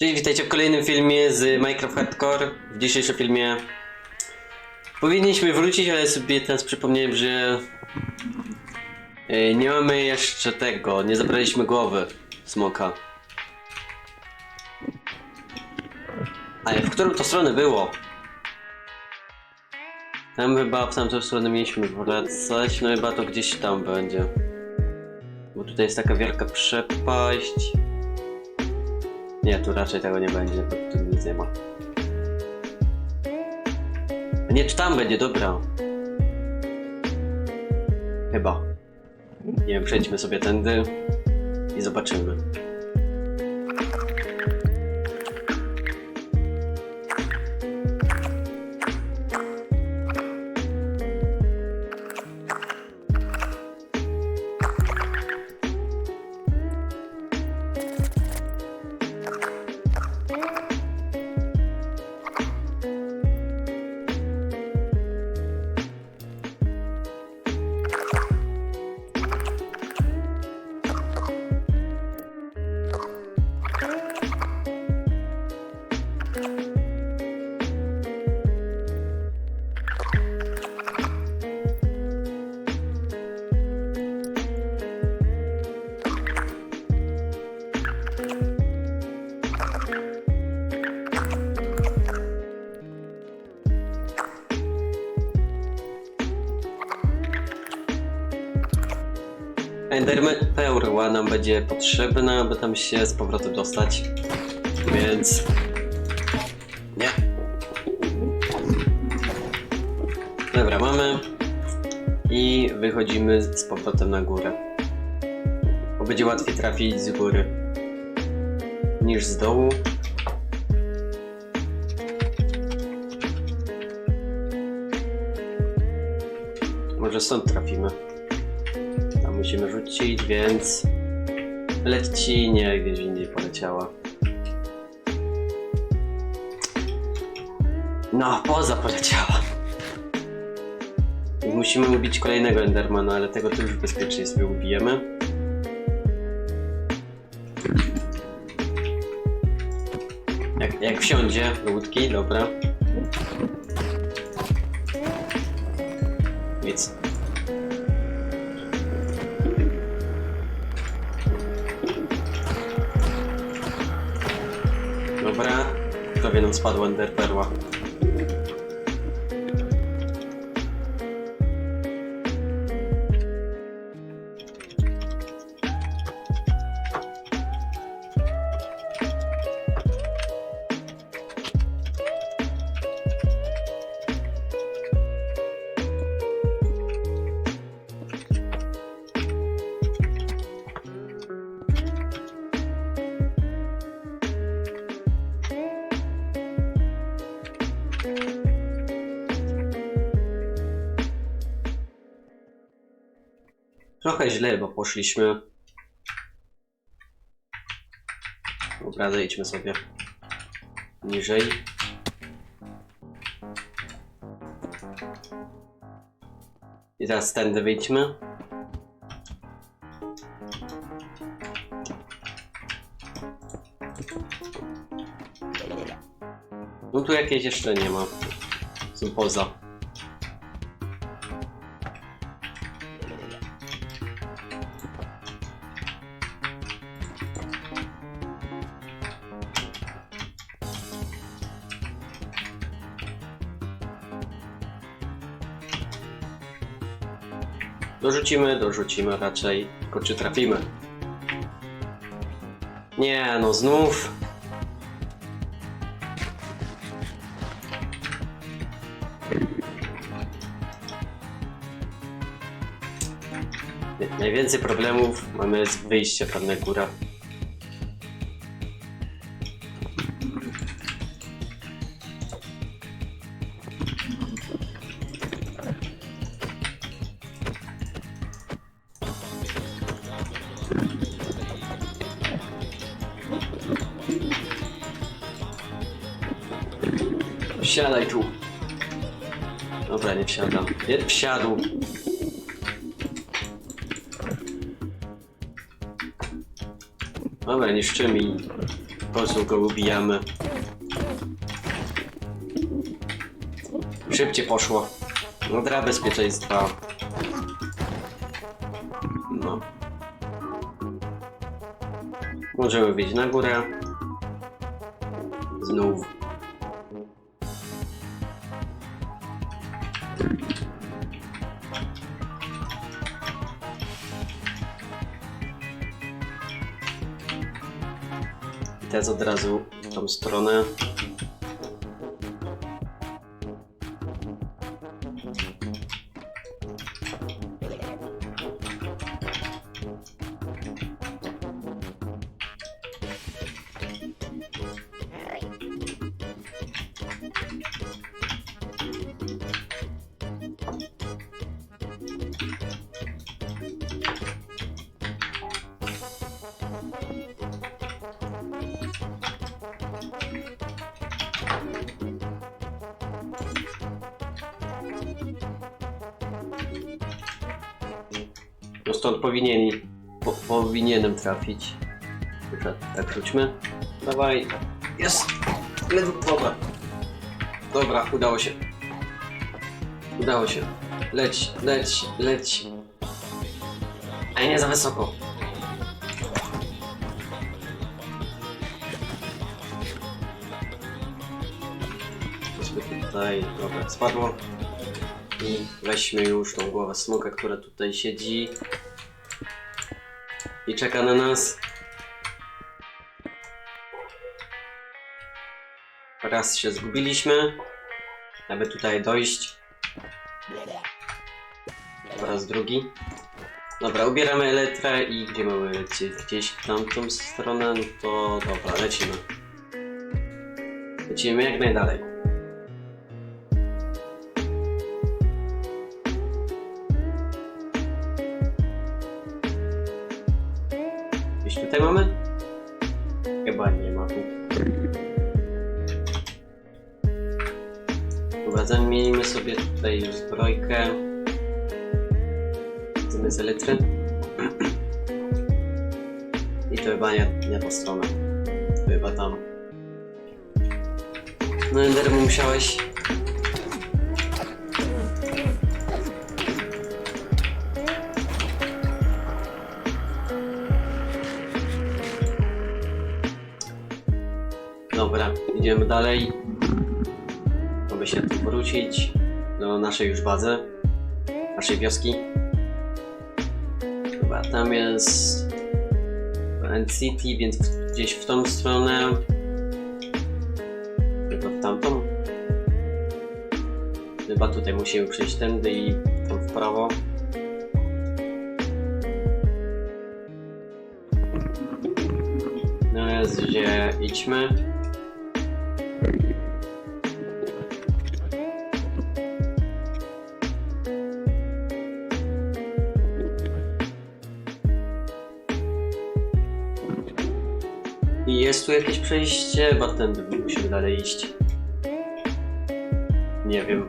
Cześć, witajcie w kolejnym filmie z Minecraft Hardcore. W dzisiejszym filmie powinniśmy wrócić, ale sobie teraz przypomniałem, że e, nie mamy jeszcze tego, nie zabraliśmy głowy smoka. Ale w którą to stronę było? Tam chyba w tamtą stronę mieliśmy wracać, no chyba to gdzieś tam będzie. Bo tutaj jest taka wielka przepaść. Nie, tu raczej tego nie będzie, bo tu nic nie ma. Nie, czy tam będzie, dobra. Chyba. Nie wiem, przejdźmy sobie tędy i zobaczymy. Będzie potrzebna, aby tam się z powrotem dostać. Więc... Nie. Dobra, mamy. I wychodzimy z powrotem na górę. Bo będzie łatwiej trafić z góry niż z dołu. Może stąd trafimy. Tam musimy rzucić, więc leci nie gdzieś indziej poleciała. No, poza poleciała. Musimy ubić kolejnego Endermana, ale tego tu już bezpiecznie sobie ubijemy. Jak, jak wsiądzie do łódki, dobra. Nic. Prawie nam spadła Ender Trochę źle, bo poszliśmy. Dobra, sobie niżej. I teraz tędy wyjdźmy. No tu jakieś jeszcze nie ma. Są poza. Dorzucimy, dorzucimy raczej. Tylko czy trafimy? Nie, no znów. Najwięcej problemów mamy z wyjściem tam na Wsiadaj tu. Dobra, nie wsiadam. Nie wsiadł. Dobra, niszczymy i Po prostu go ubijamy. Szybciej poszło. No bezpieczeństwa. No. Możemy wyjść na górę. Znów. I teraz od razu w tą stronę. Stąd powinien, po, powinienem trafić. Dobra, tak wróćmy. Dawaj. Jest! Dobra. Dobra, udało się. Udało się. Leć, leć, leć. A nie za wysoko. Tutaj, dobra, spadło. I weźmy już tą głowę smoka, która tutaj siedzi. I czeka na nas. Raz się zgubiliśmy, aby tutaj dojść. Raz drugi. Dobra, ubieramy elektrę i gdzie mamy lecieć? Gdzieś w tamtą stronę, no to dobra, lecimy. Lecimy jak najdalej. Już zbrojkę. Zamiast elitry. I to chyba nie, nie ta strona. To chyba tam. No Ender, musiałeś... Dobra, idziemy dalej. Aby się tu wrócić do naszej już bazy, naszej wioski. Dobra, tam jest End City, więc gdzieś w tą stronę. Chyba w tamtą. Chyba tutaj musimy przejść tędy i tam w prawo. No jest gdzie idźmy. Tu jakieś przejście? Chyba tędy musimy dalej iść. Nie wiem.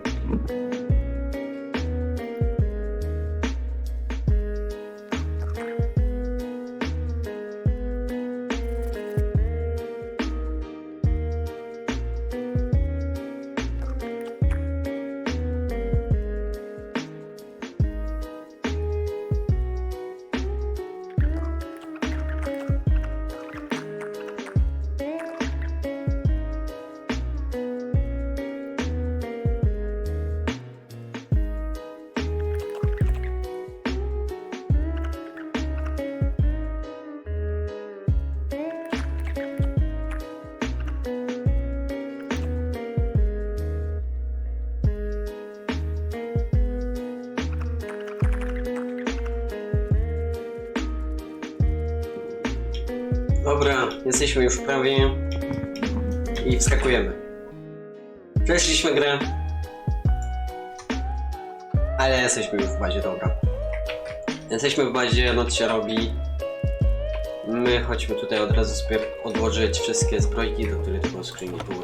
Dobra, jesteśmy już prawie i wskakujemy. Przeszliśmy grę, ale jesteśmy już w bazie, dobra. Jesteśmy w bazie, noc się robi. My chodźmy tutaj od razu sobie odłożyć wszystkie zbrojki, do których tylko skrzyni było.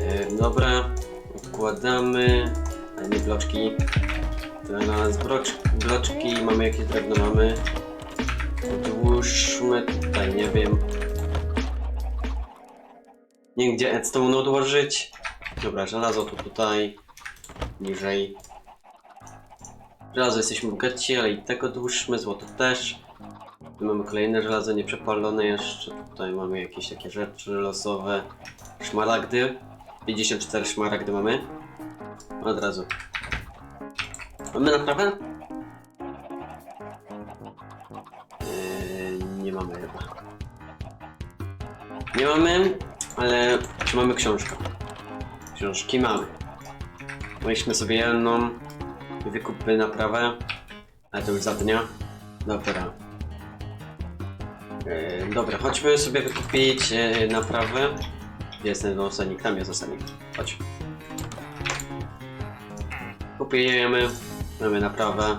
E, dobra, odkładamy, ale nie bloczki. Na nas bloczki, mamy jakieś drewno mamy. Odłóżmy tutaj, nie wiem. Nie gdzie Edstone odłożyć. Dobra, żelazo to tutaj. Niżej. Żelazo jesteśmy bogaci, ale i tego odłóżmy, złoto też. Tu mamy kolejne żelazo nieprzepalone jeszcze. Tutaj mamy jakieś takie rzeczy losowe. Szmaragdy. 54 szmaragdy mamy. Od razu. Mamy naprawę? Mamy chyba. Nie mamy, ale mamy książkę. Książki mamy. Mieliśmy sobie jedną. Wykupy naprawę. Ale to już za dnia. Dobra. Yy, dobra, chodźmy sobie wykupić yy, naprawę. Gdzie jest ten osadnik? Tam jest osadnik. Chodź. Kupujemy. Mamy naprawę.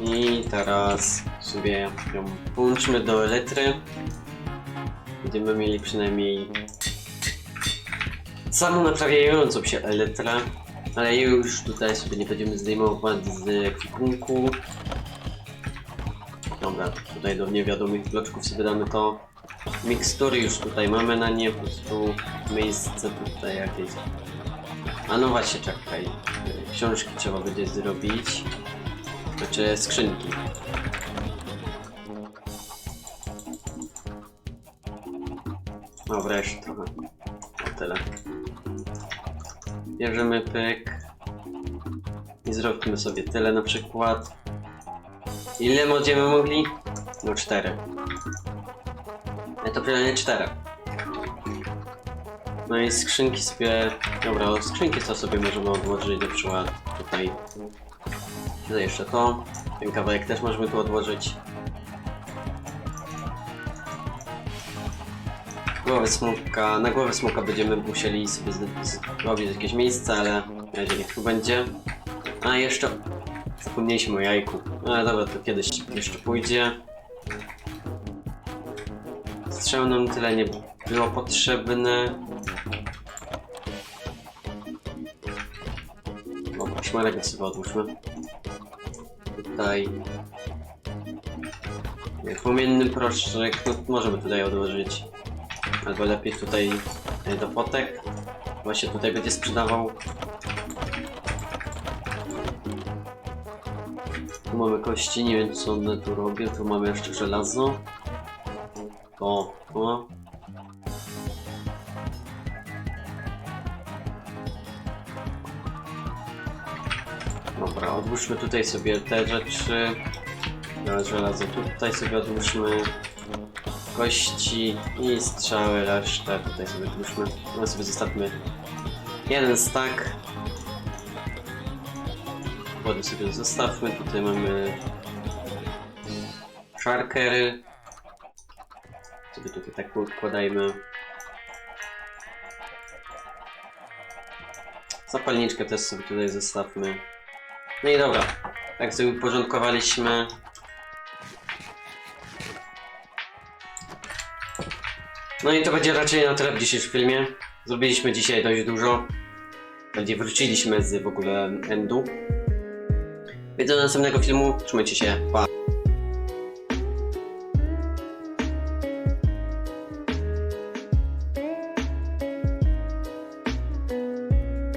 I teraz sobie ją połączymy do elektry. Będziemy mieli przynajmniej samą naprawiającą się elektrę, ale już tutaj sobie nie będziemy zdejmować z ekwipunku. Dobra, tutaj do niewiadomych bloczków sobie damy to. Mikstury już tutaj mamy na nie, po prostu miejsce tutaj jakieś. A no właśnie, czekaj. Książki trzeba będzie zrobić. Znaczy skrzynki. Dobra, jeszcze trochę. O tyle. Bierzemy pyk. I zróbmy sobie tyle na przykład. Ile będziemy mogli? No cztery. Ja to przynajmniej cztery. No i skrzynki sobie... Dobra, skrzynki co sobie możemy odłożyć na przykład tutaj. Tutaj jeszcze to. Ten kawałek też możemy tu odłożyć. Głowę smoka, na głowę smoka będziemy musieli sobie zrobić jakieś miejsce, ale na razie niech tu będzie. A jeszcze zapomnieliśmy o jajku. Ale dobra, to kiedyś jeszcze pójdzie. Strzał nam tyle nie było potrzebne. Dobra, szmarek sobie odłóżmy. Tutaj. Płomienny proszek, no możemy tutaj odłożyć. Albo lepiej tutaj do potek. Właśnie tutaj będzie sprzedawał. Tu mamy kości, nie wiem co one tu robią. Tu mamy jeszcze żelazo. O, o. odłóżmy tutaj sobie te rzeczy. No, Żelazo tutaj sobie odłóżmy. Kości i strzały, resztę tutaj sobie odłóżmy. No sobie zostawmy jeden stack. Wody sobie zostawmy. Tutaj mamy szarkery. Sobie tutaj tak układajmy. Zapalniczkę też sobie tutaj zostawmy. No i dobra, tak sobie uporządkowaliśmy. No i to będzie raczej na tyle w dzisiejszym filmie. Zrobiliśmy dzisiaj dość dużo. Będzie wróciliśmy z w ogóle endu. Więc do następnego filmu. Trzymajcie się. Pa.